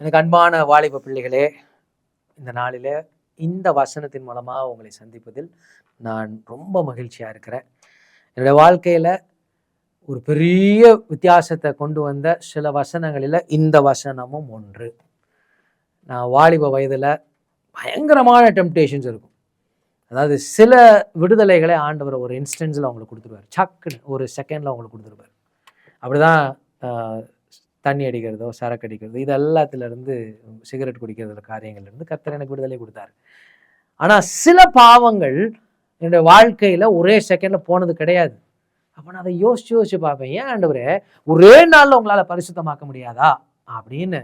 எனக்கு அன்பான வாலிப பிள்ளைகளே இந்த நாளில் இந்த வசனத்தின் மூலமாக உங்களை சந்திப்பதில் நான் ரொம்ப மகிழ்ச்சியாக இருக்கிறேன். என்னுடைய வாழ்க்கையில் ஒரு பெரிய வித்தியாசத்தை கொண்டு வந்த சில வசனங்களில் இந்த வசனமும் ஒன்று. நான் வாலிப வயதில் பயங்கரமான டெம்டேஷன்ஸ் இருக்கும். அதாவது சில விடுதலைகளை ஆண்டவர் ஒரு இன்ஸ்டன்ஸில் அவங்களுக்கு கொடுத்துருவார். சக்குன்னு ஒரு செகண்டில் அவங்களுக்கு கொடுத்துருவார் அப்படிதான் தண்ணி அடிக்கிறதோ சரக்கு அடிக்கிறதோ இது எல்லாத்துலேருந்து சிகரெட் குடிக்கிறதுல காரியங்கள்லேருந்து கர்த்தர் எனக்கு விடுதலை கொடுத்தாரு. ஆனால் சில பாவங்கள் என்னுடைய வாழ்க்கையில் ஒரே செகண்டில் போனது கிடையாது. அப்போ நான் அதை யோசிச்சு யோசிச்சு பார்ப்பேன் ஏன் ஆண்டவரே ஒரே நாளில் உங்களால் பரிசுத்தமாக்க முடியாதா? அப்படின்னு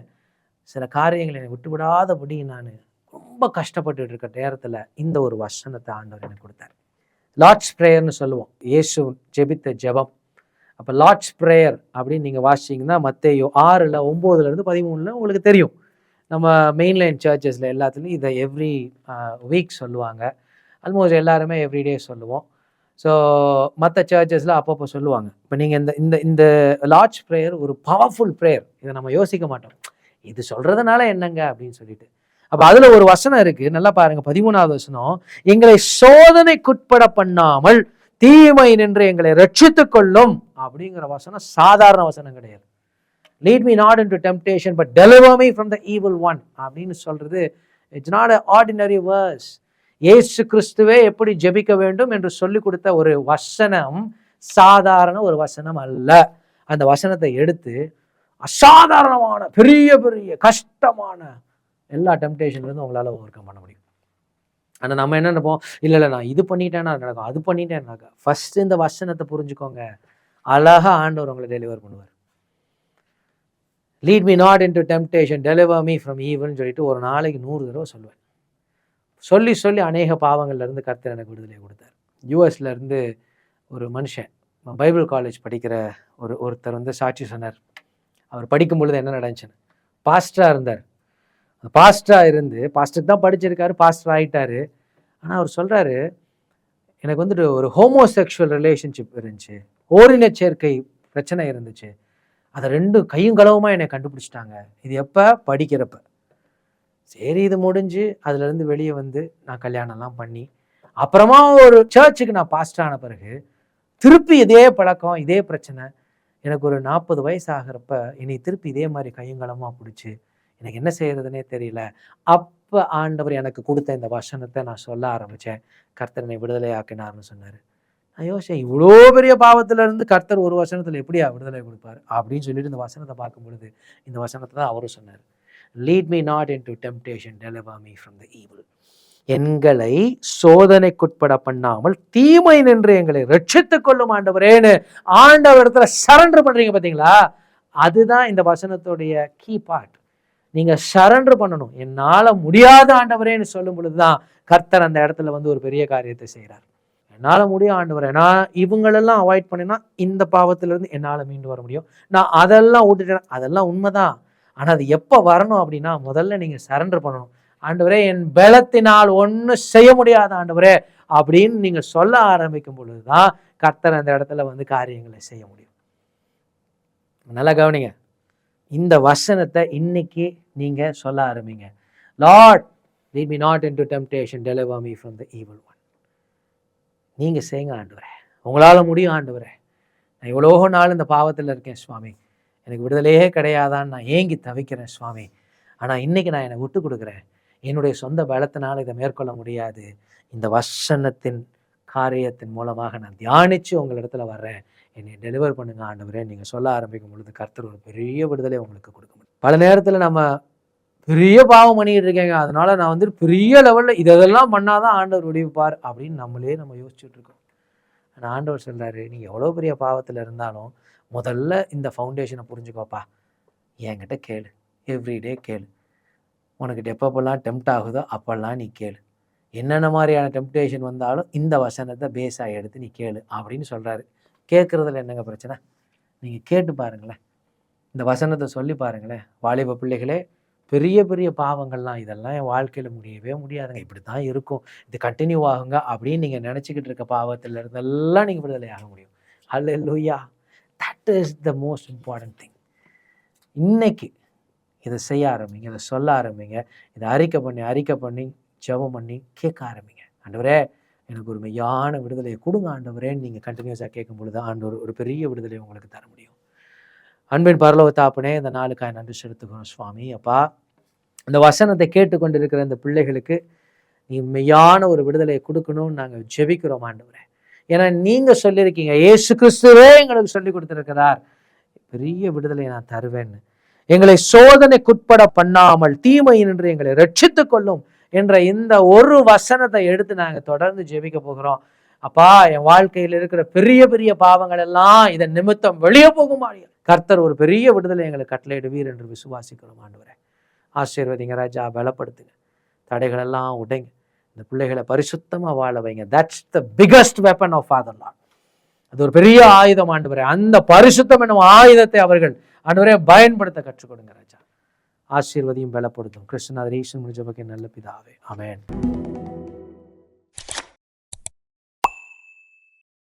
சில காரியங்களை என்னை விட்டுவிடாதபடி நான் ரொம்ப கஷ்டப்பட்டு இருக்க நேரத்தில் இந்த ஒரு வசனத்தை ஆண்டவர் எனக்கு கொடுத்தாரு. லார்ட்ஸ் ப்ரேயர்னு சொல்லுவோம். இயேசு ஜெபித்த ஜெபம். அப்போ லார்ட்ஸ் ப்ரேயர் அப்படின்னு நீங்கள் வாசிச்சிங்கன்னா மத்தேயோ ஆறில் ஒம்போதுலேருந்து பதிமூணில் உங்களுக்கு தெரியும். நம்ம மெயின்லைன் சர்ச்சஸில் எல்லாத்துலேயும் இதை எவ்ரி வீக் சொல்லுவாங்க. ஆல்மோஸ்ட் எல்லாருமே எவ்ரிடே சொல்லுவோம். ஸோ மற்ற சர்ச்சஸில் அப்பப்போ சொல்லுவாங்க. இப்போ நீங்கள் இந்த இந்த இந்த லார்ட்ஸ் ப்ரேயர் ஒரு பவர்ஃபுல் ப்ரேயர் இதை நம்ம யோசிக்க மாட்டோம். இது சொல்கிறதுனால என்னங்க? அப்படின்னு சொல்லிட்டு. அப்போ அதில் ஒரு வசனம் இருக்குது நல்லா பாருங்கள் பதிமூணாவது வசனம். எங்களை சோதனைக்குட்பட பண்ணாமல் தீமை நின்று எங்களை ரட்சித்து கொள்ளும் அப்படிங்கிற வசனம் சாதாரண வசனம் கிடையாது. Lead me not into temptation but deliver me from the evil one அப்படின்னு சொல்கிறது it's not a ordinary verse Yesu கிறிஸ்துவே எப்படி ஜெபிக்க வேண்டும் என்று சொல்லி கொடுத்த ஒரு வசனம் சாதாரண ஒரு வசனம் அல்ல. அந்த வசனத்தை எடுத்து அசாதாரணமான பெரிய பெரிய கஷ்டமான எல்லா டெம்டேஷன்லேருந்து உங்களால் ஓவர் கம் பண்ண முடியும். ஆனால் நம்ம என்ன நினைப்போம்? இல்லை இல்லை நான் இது பண்ணிட்டேன்னா நடக்கும் அது பண்ணிட்டேன் நடக்கும் ஃபஸ்ட்டு இந்த வசனத்தை புரிஞ்சுக்கோங்க. அழகா ஆண்டவர் உங்களை டெலிவர் பண்ணுவார். Lead me not into temptation deliver me from ஈவல்னு சொல்லிட்டு ஒரு நாளைக்கு நூறு தடவை சொல்லுவேன். சொல்லி சொல்லி அநேக பாவங்கள்லேருந்து கர்த்தர் எனக்கு விடுதலை கொடுத்தார். யூஎஸ்லேருந்து ஒரு மனுஷன் பைபிள் காலேஜ் படிக்கிற ஒரு ஒருத்தர் வந்து சாட்சி சொன்னார். அவர் படிக்கும் பொழுது என்ன நடந்துச்சுன்னு? பாஸ்டராக இருந்தார். பாஸ்டராக இருந்து பாஸ்டருக்கு தான் படிச்சிருக்காரு பாஸ்டர் ஆகிட்டார் ஆனால் அவர் சொல்கிறாரு எனக்கு வந்துட்டு ஒரு ஹோமோசெக்ஷுவல் ரிலேஷன்ஷிப் இருந்துச்சு. ஓரின சேர்க்கை பிரச்சனை இருந்துச்சு. அதை ரெண்டும் கையும் களவுமா என்னை கண்டுபிடிச்சிட்டாங்க. இது எப்போ? படிக்கிறப்ப. சரி இது முடிஞ்சு அதுலேருந்து வெளியே வந்து நான் கல்யாணம்லாம் பண்ணி அப்புறமா ஒரு சர்ச்சுக்கு நான் பாஸ்டர் ஆன பிறகு திருப்பி இதே பழக்கம் இதே பிரச்சனை. எனக்கு ஒரு நாற்பது வயசு ஆகிறப்ப என்னை திருப்பி இதே மாதிரி கையங்கலமாக பிடிச்சி எனக்கு என்ன செய்யறதுனே தெரியல. அப்போ ஆண்டவர் எனக்கு கொடுத்த இந்த வசனத்தை நான் சொல்ல ஆரம்பித்தேன் கர்த்தர் விடுதலை ஆக்கினார்னு சொன்னார். நான் யோசிச்சேன் இவ்வளோ பெரிய பாவத்துல இருந்து கர்த்தர் ஒரு வசனத்தில் எப்படியா விடுதலை கொடுப்பார்? அப்படின்னு சொல்லிட்டு இந்த வசனத்தை பார்க்கும் பொழுது இந்த வசனத்தை தான் அவரும் சொன்னார். Lead me not into temptation deliver me from the evil எங்களை சோதனைக்குட்பட பண்ணாமல் தீமை நின்று எங்களை ரட்சித்து கொள்ளும் ஆண்டவரேன்னு இடத்துல சரண்டர் பண்ணுறீங்க பார்த்தீங்களா அதுதான் இந்த வசனத்துடைய கீ பார்ட் நீங்கள் சரண்டர் பண்ணணும். என்னால் முடியாத ஆண்டவரேன்னு சொல்லும் பொழுதுதான் கர்த்தர் அந்த இடத்துல வந்து ஒரு பெரிய காரியத்தை செய்கிறார் என்னால் முடியும் ஆண்டவரே நான் இவங்களெல்லாம் அவாய்ட் பண்ணினா இந்த பாவத்திலேருந்து இருந்து மீண்டு வர முடியும். நான் அதெல்லாம் விட்டுட்டேன் அதெல்லாம் உண்மைதான். ஆனால் அது எப்போ வரணும் அப்படின்னா முதல்ல நீங்கள் சரண்டர் பண்ணணும். ஆண்டவரே என் பலத்தினால் ஒன்றும் செய்ய முடியாத ஆண்டவரே அப்படின்னு நீங்கள் சொல்ல ஆரம்பிக்கும் பொழுதுதான் கர்த்தர் அந்த இடத்துல வந்து காரியங்களை செய்ய முடியும். நல்லா கவனிங்க. இந்த வசனத்தை இன்னைக்கு நீங்கள் சொல்ல ஆரம்பிங்க. Lord lead me not into temptation deliver me from the evil one நீங்கள் செய்யுங்க ஆண்டவரே. உங்களால் முடியும் ஆண்டுவரே. நான் இவ்வளோ நாள் இந்த பாவத்தில் இருக்கேன் சுவாமி. எனக்கு விடுதலையே கிடையாதான்னு நான் ஏங்கி தவிக்கிறேன் சுவாமி. ஆனால் இன்றைக்கி நான் என்னை விட்டு கொடுக்குறேன். என்னுடைய சொந்த பலத்தினால் இதை மேற்கொள்ள முடியாது. இந்த வசனத்தின் காரியத்தின் மூலமாக நான் தியானித்து உங்களிடத்துல வர்றேன். என்னை டெலிவர் பண்ணுங்க ஆண்டவரே. நீங்கள் சொல்ல ஆரம்பிக்கும் பொழுது கர்த்தர் ஒரு பெரிய விடுதலை உங்களுக்கு கொடுக்க முடியும். பல நேரத்தில் நம்ம பெரிய பாவம் பண்ணிக்கிட்டு இருக்கேங்க. அதனால நான் வந்து பெரிய லெவலில் இதெல்லாம் பண்ணாதான் ஆண்டவர் விடுவிப்பார் அப்படின்னு நம்மளே நம்ம யோசிச்சுட்டு இருக்கோம். ஆனால் ஆண்டவர் சொல்கிறாரு நீ எவ்வளோ பெரிய பாவத்தில் இருந்தாலும் முதல்ல இந்த ஃபவுண்டேஷனை புரிஞ்சுக்கோப்பா. என்கிட்ட கேளு. எவ்ரிடே கேளு. உனக்கு எப்பப்பெல்லாம் டெம்ட் ஆகுதோ அப்பெல்லாம் நீ கேளு. என்னென்ன மாதிரியான டெம்டேஷன் வந்தாலும் இந்த வசனத்தை பேஸாக எடுத்து நீ கேளு அப்படின்னு சொல்கிறாரு கேட்குறதுல என்னங்க பிரச்சனை? நீங்கள் கேட்டு பாருங்களேன். இந்த வசனத்தை சொல்லி பாருங்களேன். வாலிப பிள்ளைகளே பெரிய பெரிய பாவங்கள்லாம் இதெல்லாம் என் வாழ்க்கையில் முடியவே முடியாதுங்க. இப்படி தான் இருக்கும். இது கண்டினியூ ஆகுங்க அப்படின்னு நீங்கள் நினச்சிக்கிட்டு இருக்க பாவத்தில் இருந்தெல்லாம் நீங்கள் விடுதலை ஆக முடியும். Hallelujah that is the most important thing இன்னைக்கு இதை செய்ய ஆரம்பிங்க இதை சொல்ல ஆரம்பிங்க இதை அறிக்கை பண்ணி அறிக்கை பண்ணி ஜெபம் பண்ணி கேட்க ஆரம்பிங்க. ஆண்டவரே எனக்கு ஒரு மெய்யான விடுதலையை கொடுங்க ஆண்டவரேன்னு நீங்கள் கண்டினியூஸாக கேட்கும் பொழுது ஆண்டவர் ஒரு பெரிய விடுதலை உங்களுக்கு தர முடியும். அன்பின் பரலோக தாப்பனே இந்த நாளுக்காக நன்றி செலுத்துகிறோம் சுவாமி. அப்பா இந்த வசனத்தை கேட்டுக்கொண்டிருக்கிற இந்த பிள்ளைகளுக்கு நீ மெய்யான ஒரு விடுதலையை கொடுக்கணும்னு நாங்கள் ஜெபிக்கிறோம் ஆண்டவரே. ஏன்னா நீங்கள் சொல்லியிருக்கீங்க ஏசு கிறிஸ்துவே எங்களுக்கு சொல்லி கொடுத்துருக்கிறார். பெரிய விடுதலையை நான் தருவேன்னு. எங்களை சோதனைக்குட்பட பண்ணாமல் தீமையினின்று எங்களை ரட்சித்து கொள்ளும் என்ற இந்த ஒரு வசனத்தை எடுத்து நாங்கள் தொடர்ந்து ஜெபிக்க போகிறோம். அப்பா என் வாழ்க்கையில் இருக்கிற பெரிய பெரிய பாவங்கள் எல்லாம் இதன் நிமித்தம் வெளியே போகுமா கர்த்தர் ஒரு பெரிய விடுதலை எங்களுக்கு கட்டளையிடுவீர் என்று விசுவாசிக்கிறோம் ஆண்டவரே. ஆசீர்வதிங்க ராஜா பலப்படுத்துங்க. தடைகள் எல்லாம் உடைங்க. இந்த பிள்ளைகளை பரிசுத்தமாக வாழ வைங்க. That's the biggest weapon of father Lord அது ஒரு பெரிய ஆயுதம் ஆண்டவரே. அந்த பரிசுத்தம் என்னும் ஆயுதத்தை அவர்கள் ஆண்டவரே பயன்படுத்த கற்றுக் கொடுங்க ராஜா. ஆசீர்வதியும் பலப்படுத்தும். கிருஷ்ணநாதர் ஈஸ்வன் முடிஞ்ச நல்ல பிதாவே. அமேன்